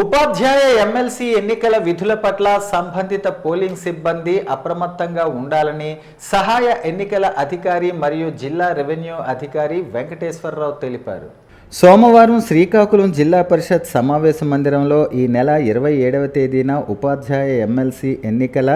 ఉపాధ్యాయ MLC ఎన్నికల విధుల పట్ల సంబంధిత పోలింగ్ సిబ్బంది అప్రమత్తంగా ఉండాలని సహాయ ఎన్నికల అధికారి మరియు జిల్లా రెవెన్యూ అధికారి వెంకటేశ్వరరావు తెలిపారు. సోమవారం శ్రీకాకుళం జిల్లా పరిషత్ సమావేశ మందిరంలో ఈ నెల ఇరవై ఏడవ తేదీన ఉపాధ్యాయ ఎమ్మెల్సీ ఎన్నికల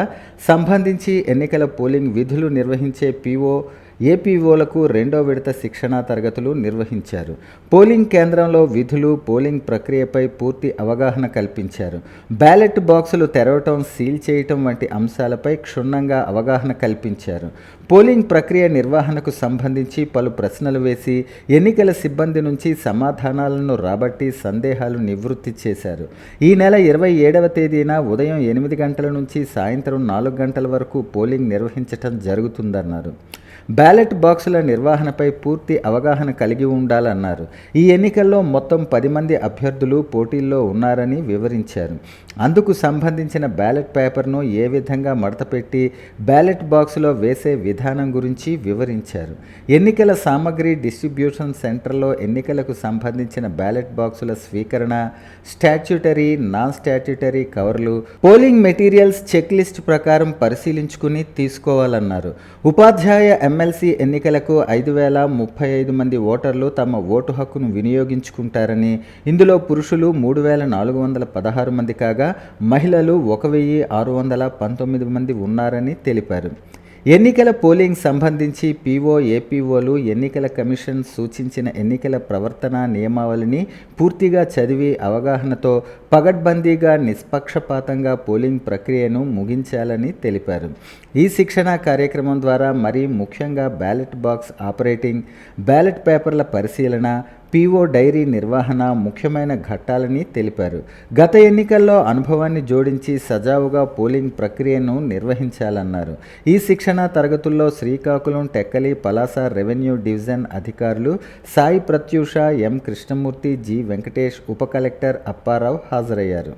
సంబంధించి ఎన్నికల పోలింగ్ విధులు నిర్వహించే పీఓ ఏపీఓలకు రెండో విడత శిక్షణా తరగతులు నిర్వహించారు. పోలింగ్ కేంద్రంలో విధులు పోలింగ్ ప్రక్రియపై పూర్తి అవగాహన కల్పించారు. బ్యాలెట్ బాక్సులు తెరవటం సీల్ చేయటం వంటి అంశాలపై క్షుణ్ణంగా అవగాహన కల్పించారు. పోలింగ్ ప్రక్రియ నిర్వహణకు సంబంధించి పలు ప్రశ్నలు వేసి ఎన్నికల సిబ్బంది నుంచి సమాధానాలను రాబట్టి సందేహాలు నివృత్తి చేశారు. ఈ నెల ఇరవై ఏడవ తేదీన ఉదయం ఎనిమిది గంటల నుంచి సాయంత్రం నాలుగు గంటల వరకు పోలింగ్ నిర్వహించటం జరుగుతుందన్నారు. బ్యాలెట్ బాక్సుల నిర్వహణపై పూర్తి అవగాహన కలిగి ఉండాలన్నారు. ఈ ఎన్నికల్లో మొత్తం పది మంది అభ్యర్థులు పోటీల్లో ఉన్నారని వివరించారు. అందుకు సంబంధించిన బ్యాలెట్ పేపర్ను ఏ విధంగా మడతపెట్టి బ్యాలెట్ బాక్సులో వేసే విధానం గురించి వివరించారు. ఎన్నికల సామగ్రి డిస్ట్రిబ్యూషన్ సెంటర్లో ఎన్నికలకు సంబంధించిన బ్యాలెట్ బాక్సుల స్వీకరణ స్టాట్యూటరీ నాన్ స్టాట్యూటరీ కవర్లు పోలింగ్ మెటీరియల్స్ చెక్ లిస్ట్ ప్రకారం పరిశీలించుకుని తీసుకోవాలన్నారు. ఉపాధ్యాయ ఎమ్మెల్సీ ఎన్నికలకు ఐదు వేల ముప్పై ఐదు మంది ఓటర్లు తమ ఓటు హక్కును వినియోగించుకుంటారని ఇందులో పురుషులు మూడు వేల నాలుగు వందల పదహారు మంది కాగా మహిళలు ఒక వెయ్యి ఆరు వందల పంతొమ్మిది మంది ఉన్నారని తెలిపారు. ఎన్నికల పోలింగ్ సంబంధించి పీఓ ఏపీఓలు ఎన్నికల కమిషన్ సూచించిన ఎన్నికల ప్రవర్తన నియమావళిని పూర్తిగా చదివి అవగాహనతో పగడ్బందీగా నిష్పక్షపాతంగా పోలింగ్ ప్రక్రియను ముగించాలని తెలిపారు. ఈ శిక్షణా కార్యక్రమం ద్వారా మరీ ముఖ్యంగా బ్యాలెట్ బాక్స్ ఆపరేటింగ్ బ్యాలెట్ పేపర్ల పరిశీలన పీఓ డైరీ నిర్వహణ ముఖ్యమైన ఘట్టాలని తెలిపారు. గత ఎన్నికల్లో అనుభవాన్ని జోడించి సజావుగా పోలింగ్ ప్రక్రియను నిర్వహించాలన్నారు. ఈ శిక్షణా తరగతుల్లో శ్రీకాకుళం టెక్కలి పలాస రెవెన్యూ డివిజన్ అధికారులు సాయి ప్రత్యూష ఎం కృష్ణమూర్తి జి వెంకటేష్ ఉప కలెక్టర్ అప్పారావు హాజరయ్యారు.